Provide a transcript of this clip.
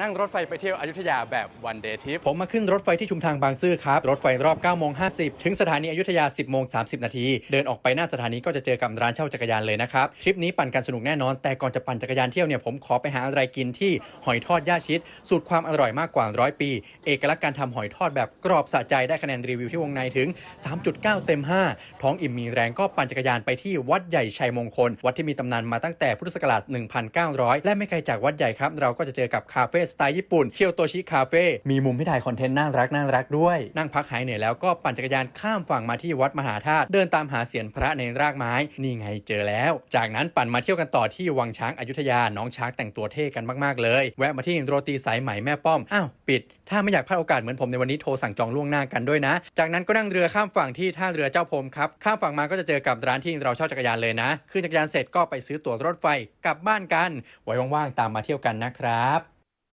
นั่งรถไฟไปเที่ยวอยุธยาแบบวันเดย์ทิปผมมาขึ้นรถไฟที่ชุมทางบางซื่อครับ รถไฟรอบ9โมง50 ถึงสถานีอยุธยา 10โมง30 นาที เดินออกไปหน้าสถานีก็จะเจอกับร้านเช่าจักรยานเลยนะครับทริปนี้ปั่นกันสนุกแน่นอน แต่ก่อนจะปั่นจักรยานเที่ยวเนี่ยผมขอไปหาอะไรกินที่หอยทอดย่าชิด สูตรความอร่อยมากกว่าร้อยปี เอกลักษณ์การทำหอยทอดแบบกรอบสะใจได้คะแนนรีวิวที่วงในถึง 3.9 เต็ม 5 ท้องอิ่มมีแรงก็ปั่นจักรยานไปที่วัดใหญ่ชัยมงคล วัดที่มีตำนานมาตั้งแต่พุทธศักราช1,900 และไม่ไกลจากวัดใหญ่ครับ เราก็จะเจอกับคาเฟ่สไตล์ญี่ปุ่นเคียวโตชิคาเฟ่มีมุมให้ถ่ายคอนเทนต์น่ารักน่ารักด้วย นั่งพักหายเหนื่อยแล้วก็ปั่นจักรยานข้ามฝั่งมาที่วัดมหาธาตุเดินตามหาเสียนพระในรากไม้นี่ไงเจอแล้ว จากนั้นปั่นมาเที่ยวกันต่อที่วังช้างอยุธยาน้องช้างแต่งตัวเท่กันมากๆเลย แวะมาที่โรตีสายไหมแม่ป้อมอ้าวปิด ถ้าไม่อยากพลาดโอกาสเหมือนผมในวันนี้โทรสั่งจองล่วงหน้ากันด้วยนะ จากนั้นก็นั่งเรือข้ามฝั่งที่ท่าเรือเจ้าพรมครับข้ามฝั่งมาก็จะเจอกับร้านที่เราเช่าจักรยานเลยนะขึ้นจักรยานเสร็จก็ไปซื้อตั๋วรถไฟกลับบ้านกัน ไว้ว่างๆตามมาเที่ยวกันนะครับ